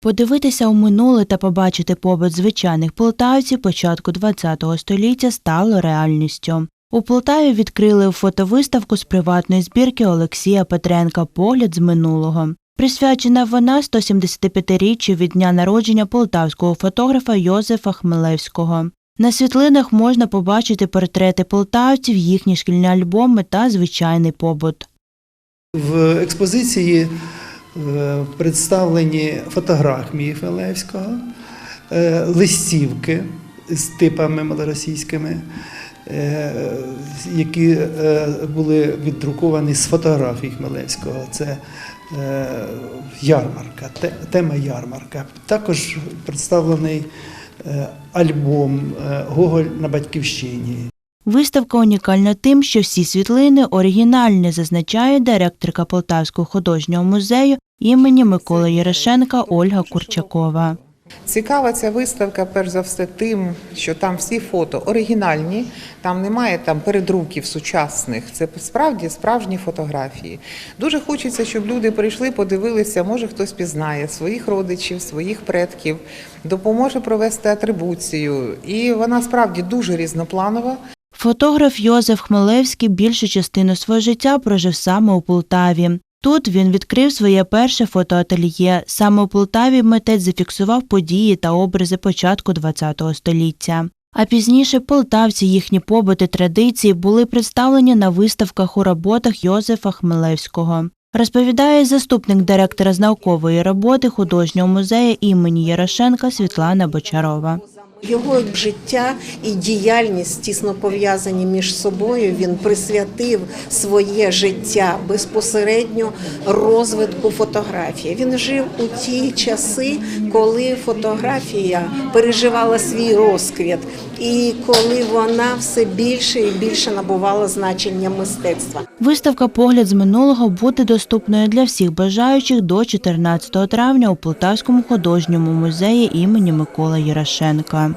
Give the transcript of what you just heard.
Подивитися у минуле та побачити побут звичайних полтавців початку ХХ століття стало реальністю. У Полтаві відкрили фотовиставку з приватної збірки Олексія Петренка Погляд з минулого. Присвячена вона 175-річчю від дня народження полтавського фотографа Йозефа Хмелевського. На світлинах можна побачити портрети полтавців, їхні шкільні альбоми та звичайний побут. В експозиції представлені фотографії Хмелевського, е, листівки з типами малоросійськими, е, які е, були віддруковані з фотографій Хмелевського. Це е, ярмарка, тема ярмарка. Також представлений е, альбом е, Гоголь на батьківщині. Виставка унікальна тим, що всі світлини оригінальні, зазначає директорка Полтавського художнього музею імені Миколи Ярошенка Ольга Курчакова. Цікава ця виставка, перш за все, тим, що там всі фото оригінальні, там немає там передруків сучасних. Це справді справжні фотографії. Дуже хочеться, щоб люди прийшли, подивилися, може хтось пізнає своїх родичів, своїх предків, допоможе провести атрибуцію. І вона справді дуже різнопланова. Фотограф Йозеф Хмелевський більшу частину свого життя прожив саме у Полтаві. Тут він відкрив своє перше фотоательє. Саме у Полтаві митець зафіксував події та образи початку ХХ століття. А пізніше полтавці, їхні побути, традиції були представлені на виставках у роботах Йозефа Хмелевського. Розповідає заступник директора з наукової роботи художнього музею імені Ярошенка Світлана Бочарова. Його життя і діяльність тісно пов'язані між собою. Він присвятив своє життя безпосередньо розвитку фотографії. Він жив у ті часи, коли фотографія переживала свій розквіт, і коли вона все більше і більше набувала значення мистецтва. Виставка Погляд з минулого буде доступною для всіх бажаючих до 14 травня у Полтавському художньому музеї імені Миколи Ярошенка.